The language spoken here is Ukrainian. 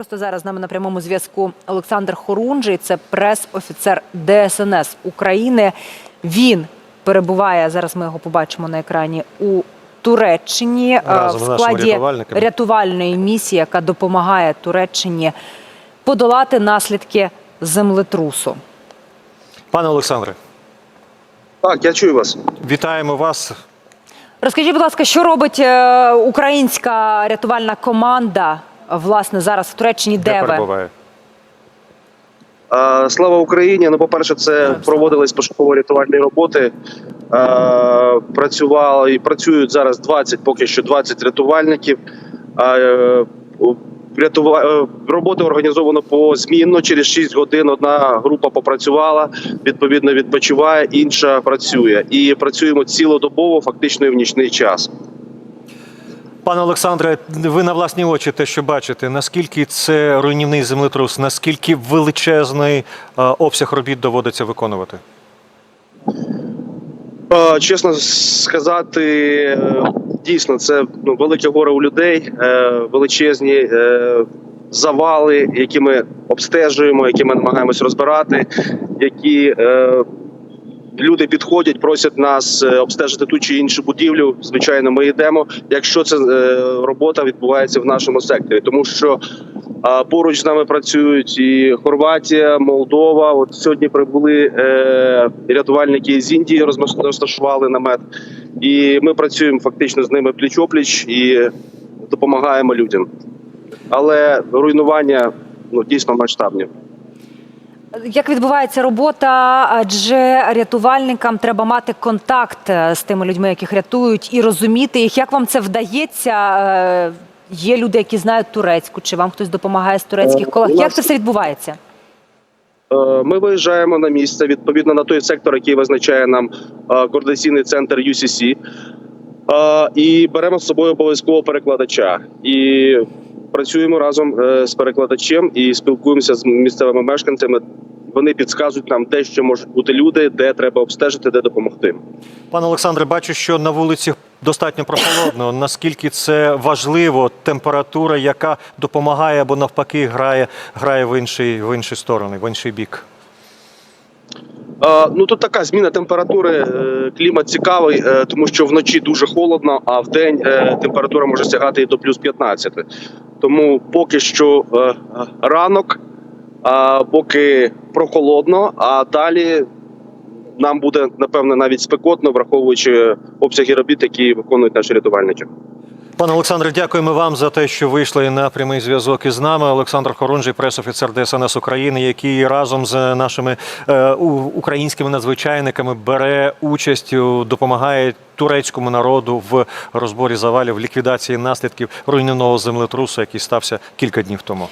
Просто зараз з нами на прямому зв'язку Олександр Хорунжий, це прес-офіцер ДСНС України. Він перебуває зараз. Ми його побачимо на екрані у Туреччині е, Разом в складі рятувальної місії, яка допомагає Туреччині подолати наслідки землетрусу. Пане Олександре, Так, я чую вас. вітаємо вас. Розкажіть, будь ласка, що робить е, українська рятувальна команда власне зараз в Туреччині? Де, Де ви? перебуває? Слава Україні. Ну, по-перше, це проводились пошуково-рятувальні роботи. Працювали і працюють зараз 20, поки що 20 рятувальників. Е, е, Роботи організовано позмінно. Через 6 годин одна група попрацювала, відповідно відпочиває, інша працює. І працюємо цілодобово, фактично і в нічний час. Пане Олександре, ви на власні очі те, що бачите, наскільки це руйнівний землетрус, наскільки величезний е, обсяг робіт доводиться виконувати? Е, Чесно сказати, е, дійсно це ну, велике горе у людей, величезні завали, які ми обстежуємо, які ми намагаємось розбирати, які люди підходять, просять нас е, обстежити ту чи іншу будівлю. Звичайно, ми йдемо, якщо це е, робота відбувається в нашому секторі, тому що поруч з нами працюють і Хорватія, Молдова. От сьогодні прибули е, рятувальники з Індії, розташували намет, і ми працюємо фактично з ними пліч опліч і допомагаємо людям. Але руйнування ну дійсно масштабні. Як відбувається робота? Адже рятувальникам треба мати контакт е, з тими людьми, яких рятують, і розуміти їх. Як вам це вдається? Е, Є люди, які знають турецьку, чи вам хтось допомагає з турецьких Е, колег? Як це все відбувається? Ми виїжджаємо на місце відповідно на той сектор, який визначає нам координаційний центр UCC, і беремо з собою обов'язково перекладача. І працюємо разом е, з перекладачем і спілкуємося з місцевими мешканцями. Вони підказують нам, де ще можуть бути люди, де треба обстежити, де допомогти. Пане Олександре, бачу, що на вулиці достатньо прохолодно. Наскільки це важливо, температура, яка допомагає або навпаки грає, грає в інший, в інші сторони, в інший бік. Ну тут така зміна температури. е, Клімат цікавий, е, тому що вночі дуже холодно, а в день е, температура може сягати і до плюс 15. Тому поки що ранок, поки прохолодно, а далі нам буде напевно навіть спекотно, враховуючи обсяги робіт, які виконують наші рятувальники. Пане Олександре, дякуємо вам за те, що вийшли на прямий зв'язок із нами. Олександр Хорунжий, пресофіцер ДСНС України, який разом з нашими е, українськими надзвичайниками бере участь, допомагає турецькому народу в розборі завалів, ліквідації наслідків руйнівного землетрусу, який стався кілька днів тому.